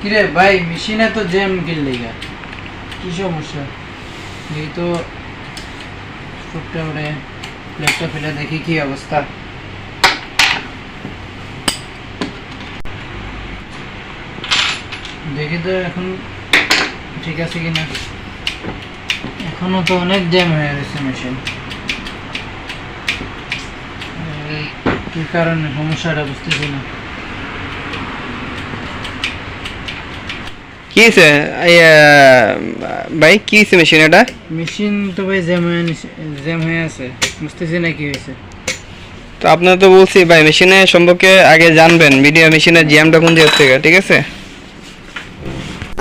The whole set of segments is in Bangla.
কিরে ভাই মেশিনে তো জ্যাম গিললি গা। কি সমস্যা? এই তো ফুটটা উঠে প্লেটটা ফেলে দেখি কি অবস্থা। দেখি তো এখন ঠিক আছে কিনা। এখনও তো অনেক জ্যাম হয়ে গেছে মেশিন কি কারণে সমস্যাটা বুঝতেছি না। কি হয়েছে ভাই কি হয়েছে মেশিন এটা মেশিন তো ভাই জ্যাম হয়ে জ্যাম হয়ে আছে বুঝতেছি না কি হয়েছে। তো আপনার তো বলছি ভাই মেশিনের সম্পর্কে আগে জানবেন ভিডিও মেশিনের জ্যামটা কোন জায়গা থেকে ঠিক আছে?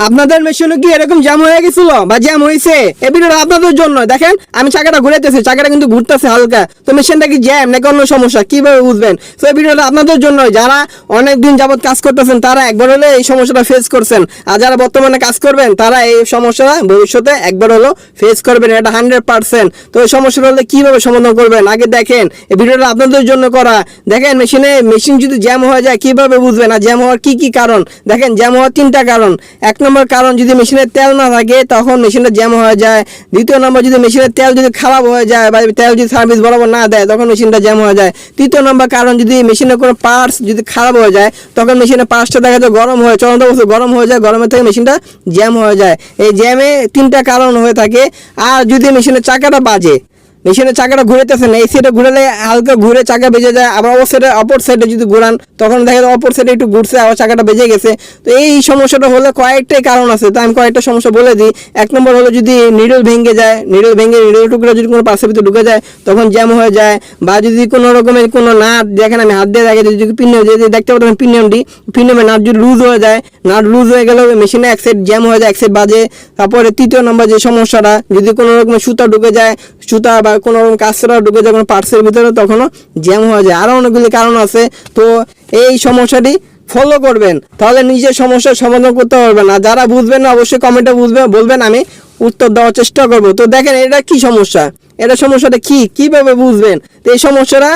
আপনাদের মেশিনে কি, এরকম জ্যাম হয়ে গেছিল বা জ্যাম হয়েছে এই ভিডিওটা আপনাদের জন্য। দেখেন, আমি চাকাটা ঘুরাইতেছি, চাকাটা কিন্তু ঘুরতেছে হালকা। তো মেশিনটা কি জ্যাম নাকি অন্য সমস্যা? কীভাবে বুঝবেন? তো এই ভিডিওটা আপনাদের জন্য, যারা অনেক দিন যাবত কাজ করতেছেন, তারা একবার হলে এই সমস্যাটা ফেস করছেন। আর যারা বর্তমানে কাজ করবেন, তারা এই সমস্যাটা ভবিষ্যতে একবার হলো ফেস করবেন, এটা হান্ড্রেড পার্সেন্ট তো এই সমস্যাটা হলে কীভাবে সমাধান করবেন? আগে দেখেন, এই ভিডিওটা আপনাদের জন্য করা। দেখেন মেশিনে মেশিন যদি জ্যাম হয়ে যায়, কীভাবে বুঝবেন? আর জ্যাম হওয়ার কি কি কারণ? দেখেন, জ্যাম হওয়ার তিনটা কারণ। এক নম্বর কারণ যদি মেশিনের তেল না থাকে, তখন মেশিনটা জ্যাম হয়ে যায়। দ্বিতীয় নম্বর যদি মেশিনের তেল যদি খারাপ হয়ে যায় বা তেল যদি সার্ভিস বরাবর না দেয়, তখন মেশিনটা জ্যাম হয়ে যায়। তৃতীয় নম্বর কারণ যদি মেশিনের কোনো পার্টস যদি খারাপ হয়ে যায়, তখন মেশিনের পার্টসটা দেখা যায় গরম হয়ে, চলন্ত অবস্থা গরম হয়ে যায়, গরমের থেকে মেশিনটা জ্যাম হয়ে যায়। এই জ্যামে তিনটা কারণ হয়ে থাকে। আর যদি মেশিনের চাকাটা বাজে মেশিনের চাকাটা ঘুরেতেছে না, এই সাইডে ঘুরালে হালকা ঘুরে চাকা বেজে যায়, আবার অপর সাইডে অপর সাইডে যদি ঘুরান, তখন দেখা যায় অপর সাইডে একটু ঘুরছে, আবার চাকাটা বেজে গেছে। তো এই সমস্যাটা হলে কয়েকটাই কারণ আছে। তো আমি কয়েকটা সমস্যা বলে দিই। এক নম্বর হলো যদি নিডল ভেঙে যায় নিডল ভেঙে নিডল টুকরো যদি কোনো পাশের ভিতরে ঢুকে যায়, তখন জ্যাম হয়ে যায়। বা যদি কোনো রকমের কোনো নাট, দেখেন আমি হাত দিয়ে দেখে, যদি পিনিয়ম যদি দেখতে পাবেন পিনিয়মটি পিনিয়মে নাট যদি লুজ হয়ে যায়, নাট লুজ হয়ে গেলে মেশিনে এক সাইড জ্যাম হয়ে যায়, এক সাইড বাজে। তারপরে তৃতীয় নম্বর যে সমস্যাটা, যদি কোনো রকমের সুতা ঢুকে যায় সুতা বা কোনো রকম কাঁচরা ঢুকে যায় কোনো পার্টসের ভিতরে, তখনও জ্যাম হয়ে যায়। আরও অনেকগুলি কারণ আছে। তো এই সমস্যাটি ফলো করবেন। তাহলে নিজের সমস্যার সমাধান করতে পারবেন আর যারা বুঝবেন না, অবশ্যই কমেন্টে বুঝবে বলবেন, আমি উত্তর দেওয়ার চেষ্টা করব। তো দেখেন, এটা কি সমস্যা? এটা সমস্যাটা কি? কীভাবে বুঝবেন? তো এই সমস্যাটা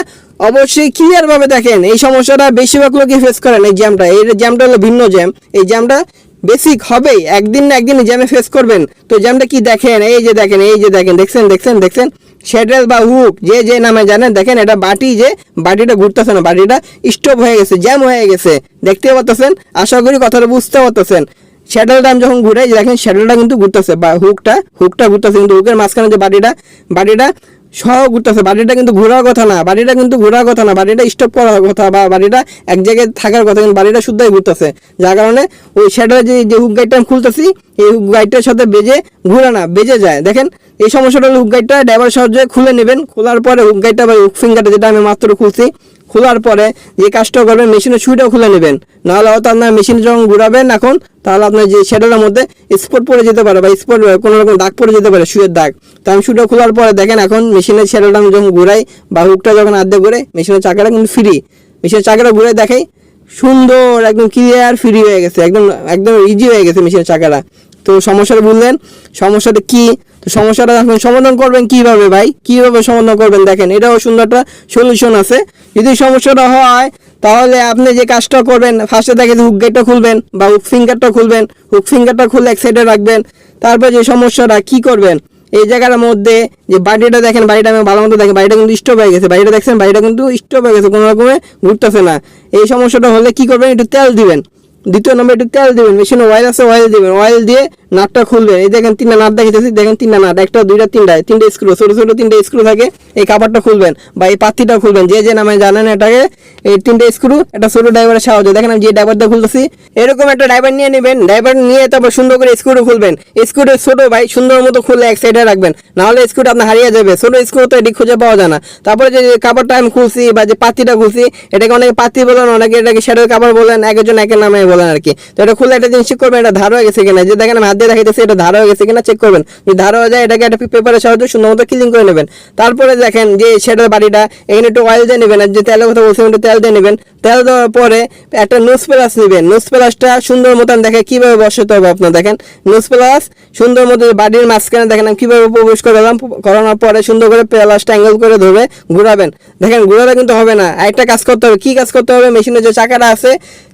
অবশ্যই ক্লিয়ার ভাবে দেখেন। এই সমস্যাটা বেশিরভাগ লোকই ফেস করেন এই জ্যামটা এই জ্যামটা হলো ভিন্ন জ্যাম এই জ্যামটা বেসিক হবেই, একদিন না একদিন জ্যামে ফেস করবেন। তো জ্যামটা কি দেখেন? এই যে দেখেন, এই যে দেখেন, দেখছেন দেখছেন দেখছেন? শ্যাডেল বা হুক যে যে নামে জানেন, দেখেন এটা বাটি যে, বাটিটা ঘুরতেছে না, বাটিটা স্টপ হয়ে গেছে জ্যাম হয়ে গেছে। দেখতে পাচ্ছেন আশা করি কথাটা বুঝতে পারতেছেন। শ্যাডেলটা আমি যখন ঘুরে দেখেন শ্যাডেলটা কিন্তু ঘুরতেছে, বা হুকটা হুকটা ঘুরতেছে, কিন্তু হুকের মাঝখানে যে বাটিটা বাটিটা সহ ঘুরতেছে। বাড়িটা কিন্তু ঘোরার কথা না, বাড়িটা কিন্তু ঘোরার কথা না, বাড়িটা স্টপ করার কথা বা বাড়িটা এক জায়গায় থাকার কথা, কিন্তু বাড়িটা শুদ্ধই ঘুরতেছে। যার কারণে ওই সেটা যে যে হুক গাইডটা আমি খুলতেছি, এই হুক গাইডটার সাথে বেজে ঘুরে না, বেজে যায়। দেখেন, এই সমস্যাটা হলে হুক গাইডটা ড্রাইভার সাহায্যে খুলে নেবেন, খোলার পরে হুক গাইডটা বা হুক ফিঙ্গারটা যেটা আমি মাত্র খুলছি খোলার পরে যে কাজটা করবেন, মেশিনের সুইটাও খুলে নেবেন। নাহলে হয়তো আপনার মেশিন যখন ঘুরাবেন এখন, তাহলে আপনার যে শ্যাডেলের মধ্যে স্পট পড়ে যেতে পারে বা স্পট কোনো রকম দাগ পড়ে যেতে পারে, সুয়ের দাগ। তো আমি সুইটা খোলার পরে দেখেন এখন মেশিনের শ্যাডেলটা আমি যখন ঘুরাই বা হুকটা যখন আর্ধেক ঘুরে মেশিনের চাকাটা কিন্তু ফ্রি মেশিনের চাকাটা ঘুরে দেখাই, সুন্দর, একদম ক্লিয়ার ফ্রি হয়ে গেছে, একদম একদম ইজি হয়ে গেছে মেশিনের চাকাটা। তো সমস্যাটা বুঝলেন? সমস্যাটা কি? তো সমস্যাটা এখন সমাধান করবেন কীভাবে ভাই? কীভাবে সমাধান করবেন? দেখেন, এটাও সুন্দর একটা সলিউশন আছে। যদি সমস্যাটা হয়, তাহলে আপনি যে কাজটা করবেন ফার্স্টে দেখে হুক গেটটা খুলবেন বা হুক ফিঙ্গারটা খুলবেন হুক ফিঙ্গারটা খুলে এক সাইডে রাখবেন, তারপর যে সমস্যাটা, কি করবেন? এই জায়গার মধ্যে যে বাড়িটা দেখেন বাড়িটা আমি ভালো মতো দেখেন বাড়িটা কিন্তু স্টপ হয়ে গেছে বাড়িটা দেখছেন বাড়িটা কিন্তু স্টপ হয়ে গেছে, কোনো রকমে ঘুরতেছে না। এই সমস্যাটা হলে কি করবেন? একটু তেল দিবেন। দ্বিতীয় নম্বর, একটু তেল দিবেন মেশিনে অয়েল আছে অয়েল দিবেন অয়েল দিয়ে নাটটা খুলবেন এই দেখেন তিনটা নাট দেখাইতেছি। দেখেন তিনটা নাট, একটা, দুইটা, তিনটা তিনটা স্ক্রু ছোটো ছোটো তিনটা স্ক্রু থাকে। এই কাপড়টা খুলবেন বা এই পাত্তিটা খুলবেন। যে যে নামে জানেন এটাকে, এই তিনটে স্ক্রু একটা ছোটো ড্রাইভারের সাহায্যে। দেখেন আমি যে ড্রাইভারটা খুলতেছি, এরকম একটা ড্রাইভার নিয়ে নেবেন। ড্রাইভার নিয়ে তারপর সুন্দর করে স্ক্রুটা খুলবেন। স্ক্রুটা ছোট ভাই, সুন্দর মতো খুলে এক সাইডে রাখবেন। নাহলে স্ক্রুটা আপনার হারিয়ে যাবে। ছোটো স্ক্রু তো এটি খুঁজে পাওয়া যায় না। তারপরে যে কাপড়টা আমি খুলছি বা যে পাত্তিটা খুলছি, এটাকে অনেকে পাত্তি বলেন, অনেকে এটাকে শ্যাডোর কাপড় বলেন একজন একের নামে বলেন আর কি তো এটা খুলে একটা জিনিস করবেন, এটা ধার গেছে কিনা। যে দেখেন আমি হাত দিয়ে দেখাইতেছে, এটা ধারা হয়ে গেছে কিনা চেক করবেন। যদি ধারা হয়ে যায়, এটাকে একটা পেপারের সাহায্যে সুন্দর মতো ক্লিন করে নেবেন। তারপরে দেখেন যে সেটার বাড়িটা, এখানে একটু অয়েল দিয়ে নেবেন। আর যে তেলের কথা বলছেন একটু তেল দিয়ে নেবেন। তেল দেওয়ার পরে একটা নোজ প্লাস নেবেন। নোজ প্লাসটা সুন্দর মতন দেখে কীভাবে বসাতে হবে আপনার, দেখেন। নোজ প্লাস সুন্দর মতো বাড়ির মাঝখানে, দেখেন আমি কীভাবে প্রবেশ করলাম। করানোর পরে সুন্দর করে প্লাসটা অ্যাঙ্গেল করে ধরে ঘুরাবেন। দেখেন, ঘুরালে কিন্তু হবে না। একটা কাজ করতে হবে। কী কাজ করতে হবে? মেশিনের যে চাকাটা আছে,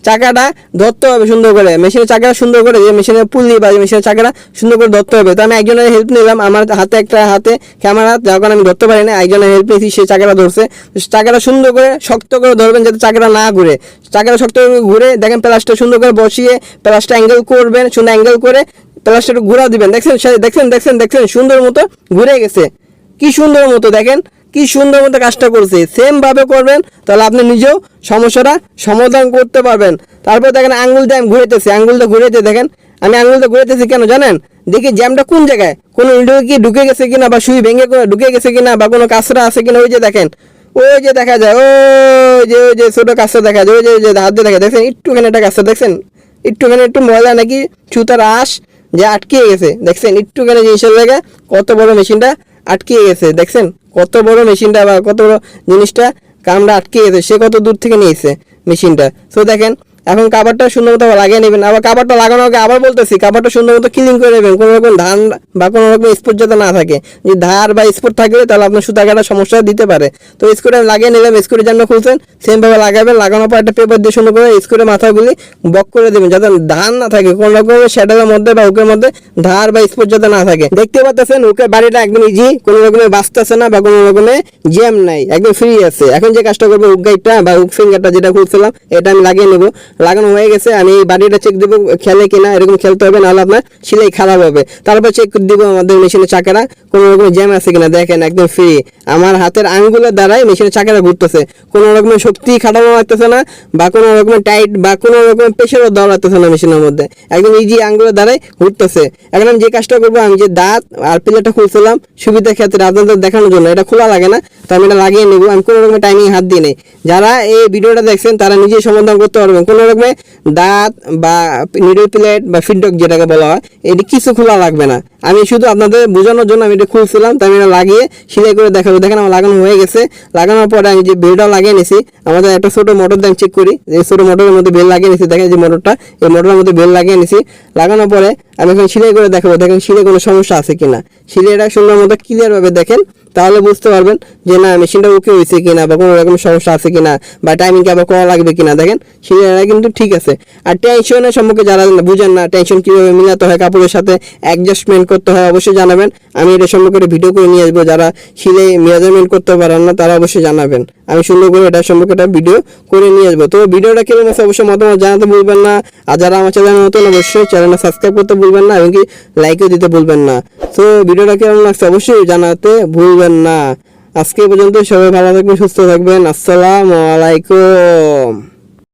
চাকাটা ধরতে হবে সুন্দর করে। মেশিনের চাকাটা সুন্দর করে যে মেশিনের পুলি বা মেশিনের চাকাটা সুন্দর করে ধরতে হবে। তো আমি একজনের হেল্প নিলাম। আমার হাতে একটা হাতে ক্যামেরা যখন আমি ধরতে পারি না। একজনের হেল্প নিয়েছি, সে চাকাটা ধরছে। চাকাটা সুন্দর করে শক্ত করে ধরবেন যাতে চাকাটা না ঘুরে। চাকাটা শক্ত ঘুরে, দেখেন প্লাসটা সুন্দর করে বসিয়ে প্লাসটা অ্যাঙ্গেল করবেন, সুন্দর অ্যাঙ্গেল করে প্লাসটা ঘুরা দিবেন। দেখছেন দেখছেন দেখছেন দেখছেন, সুন্দর মতো ঘুরে গেছে। কি সুন্দর মতো দেখেন, কি সুন্দর মতো কাজটা করছে। সেম ভাবে করবেন, তাহলে আপনি নিজেও সমস্যাটা সমাধান করতে পারবেন। তারপর দেখেন আঙ্গুল দিয়ে আমি ঘুরেতেছি আঙ্গুলটা ঘুরেতে দেখেন, আমি আঙ্গুলটা ঘুরেতেছি কেন জানেন? দেখি জ্যামটা কোন জায়গায়? কোনো ইন্ডো কি ঢুকে গেছে কিনা বা সুই ভেঙে ঢুকে গেছে কিনা বা কোনো কাঁচরা আছে কিনা, ওই যে দেখেন। ওই যে দেখা যায়, ওই যে ওই যে ছোটো কাঁচরা দেখা যায়, ওই যে ওই যে হাত দিয়ে দেখা দেখছেন? একটুখানি একটা কাঁচরা দেখছেন? একটুখানি একটু ময়লা নাকি ছুতার আশ যে আটকিয়ে গেছে। দেখছেন? একটুখানি জিনিসের জায়গায় কত বড় মেশিনটা আটকিয়ে গেছে। দেখছেন? কত বড় মেশিনটা বা কত বড় জিনিসটা কামড়া আটকে গেছে। সে কত দূর থেকে নিয়েছে মেশিনটা। সো দেখেন এখন কাবারটা সুন্দর মতো লাগিয়ে নেবেন। আবার কাবারটা লাগানোর আগে আবার বলতেছি কাবারটা সুন্দর মতো ক্লিন করে নেবেন। কোনো রকম ধান বা কোনো রকম স্পোর্ট যাতে না থাকে। যদি ধার বা স্পোর্ট থাকলে তাহলে আপনার সুতা কাটা সমস্যা দিতে পারে। তো স্কুরে লাগিয়ে নিলাম স্কুরে যেন খুলছেন সেমভাবে লাগাবেন। লাগানোর পর একটা পেপার দিয়ে সুন্দর করে স্কুরে মাথাগুলি বক করে দেবেন, যাতে ধান না থাকে। কোনো রকম শ্যাডের মধ্যে বা হুকের মধ্যে ধার বা স্পোর্ট যাতে না থাকে। দেখতে পাচ্ছেন হুকের বাড়িটা একদম ইজি কোনো রকমের বাঁচতেছে না বা কোনো রকমের জ্যাম নাই, একদম ফ্রি আছে। এখন যে কাজটা করব হুক গাইডটা বা হুক ফিঙ্গারটা যেটা খুলছিলাম, এটা আমি লাগিয়ে নেব। লাগানো হয়ে গেছে, আমি বাড়িটা চেক দেবো, খেলে কিনা, এরকম খেলতে হবে, নাহলে আপনার সেলাই খারাপ হবে। তারপর চেক দিব আমাদের মেশিনের চাকাটা, কোনো রকম জ্যাম আছে কিনা, দেখেন একদম ফ্রি আমার হাতের আঙ্গুলের দ্বারাই মেশিনের চাকাটা ঘুরতেছে। কোনো রকমের শক্তি খাটানো লাগতেছে না, বা কোনো রকমের টাইট বা কোনো রকমের প্রেশারও দেওয়া না মেশিনের মধ্যে। একদম ইজি আঙ্গুলের দ্বারাই ঘুরতেছে। এখন আমি যে কাজটা করব, আমি যে দাঁত আর প্লেটটা খুলছিলাম সুবিধার ক্ষেত্রে আপনাদের দেখানোর জন্য, এটা খোলা লাগে না, তো আমি এটা লাগিয়ে নেব, আমি কোনো রকমের টাইমিং হাত দিই নেই। যারা এই ভিডিওটা দেখছেন, তারা নিজেই সমাধান করতে পারবেন, কোনো রকমের দাঁত বা নিডল প্লেট বা ফিডক যেটাকে বলা হয়, এটি কিছু খোলা লাগবে না। আমি শুধু আপনাদের বোঝানোর জন্য আমি এটা খুলছিলাম, তাই আমি এটা লাগিয়ে সেলাই করে দেখাবো। দেখেন আমার লাগানো হয়ে গেছে। লাগানোর পরে আমি যে বেলটা লাগিয়ে নিছি, আমাদের একটা ছোটো মোটর দিয়ে চেক করি। যে ছোটো মোটরের মধ্যে বেল লাগিয়ে নিছি, দেখেন যে মোটরটা এই মোটরের মধ্যে বেল লাগিয়ে নিছি। লাগানোর পরে আমি এখন সিলাই করে দেখাবো। দেখেন সিলে কোনো সমস্যা আছে কিনা। সিলাইটা সুন্দর মতো ক্লিয়ারভাবে দেখেন, তাহলে বুঝতে পারবেন যে না, মেশিনটা ওকে হয়েছে কিনা বা কোনো রকম সমস্যা আছে কিনা বা টাইমিংকে আবার করা লাগবে কিনা। দেখেন সিলাইটা কিন্তু ঠিক আছে। আর টেনশনের সম্পর্কে যারা বুঝেন না টেনশন কীভাবে মিলাতে হয় কাপড়ের সাথে অ্যাডজাস্টমেন্ট করতে হয় অবশ্যই জানাবেন। আমি এটা একটা ভিডিও করে নিয়ে আসব। যারা সিলাই মেজারমেন্ট করতে পারেন না, তারা অবশ্যই জানাবেন। আমি সুন্দর করে এটা সম্পর্কে একটা ভিডিও করে নিয়ে আসব। তো ভিডিওটা কেমন আছে অবশ্যই মতামত জানাতে ভুলবেন না। আর যারা আমার চ্যানেল নতুন, অবশ্যই চ্যানেলটা সাবস্ক্রাইব করতে ভুলবেন না এবং কি লাইকও দিতে ভুলবেন না। তো ভিডিওটা কেমন লাগছে অবশ্যই জানাতে ভুলবেন না। আজকে পর্যন্ত সবাই ভালো থাকবেন, সুস্থ থাকবেন। আসসালামু আলাইকুম।